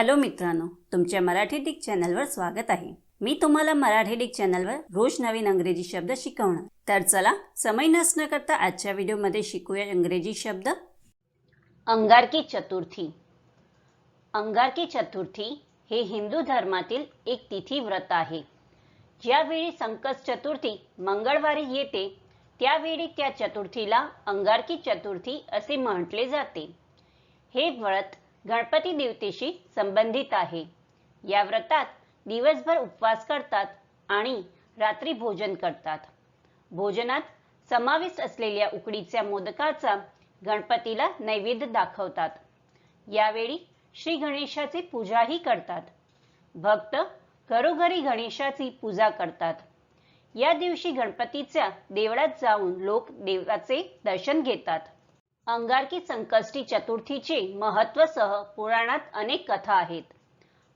Hello मित्रांनो तुमच्या Marathi Dick चॅनलवर स्वागत आहे. मी तुम्हाला मराठी डिक चॅनलवर रोज नवीन अंग्रेजी शब्द शिकवणार. तर चला समय नसणं करता आजच्या व्हिडिओमध्ये शिकूया इंग्रजी शब्द. अंगारकी चतुर्थी. अंगारकी चतुर्थी हे हिंदू धर्मातील एक तिथी व्रत आहे. ज्यावेळी संकट चतुर्थी मंगळवारी येते त्यावेळी त्या चतुर्थीला अंगारकी चतुर्थी असे म्हटले जाते. हे व्रत गणपती देवतेशी संबंधित आहे. या व्रतात दिवसभर उपवास करतात आणि रात्री भोजन करतात. भोजनात समाविष्ट असलेल्या उकडीच्या मोदकाचा गणपतीला नैवेद्य दाखवतात. यावेळी श्री गणेशाची पूजाही करतात. भक्त घरोघरी गणेशाची पूजा करतात. या दिवशी गणपतीच्या देवळात जाऊन लोक देवाचे दर्शन घेतात. अंगारकी संकष्टी चतुर्थीचे महत्वसह पुराणात अनेक कथा आहेत.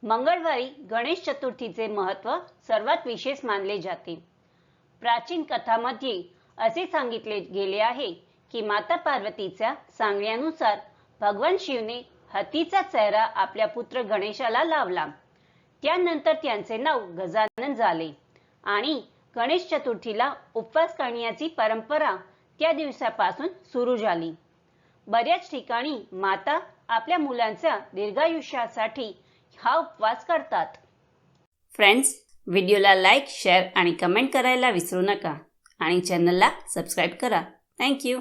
मंगळवारी गणेश चतुर्थीचे महत्त्व सर्वात विशेष मानले जाते. प्राचीन कथामध्ये असे सांगितले गेले आहे की माता पार्वतीच्या सांगण्यानुसार भगवान शिवने हत्तीचा चेहरा आपल्या पुत्र गणेशाला लावला. त्यानंतर त्यांचे नाव गजानन झाले आणि गणेश चतुर्थीला उपवास करण्याची परंपरा त्या दिवसापासून सुरू झाली. बऱ्याच ठिकाणी माता आपल्या मुलांच्या दीर्घायुष्यासाठी हा उपवास करतात. फ्रेंड्स व्हिडिओला लाईक शेअर आणि कमेंट करायला विसरू नका. आणि चॅनलला सबस्क्राईब करा. थँक्यू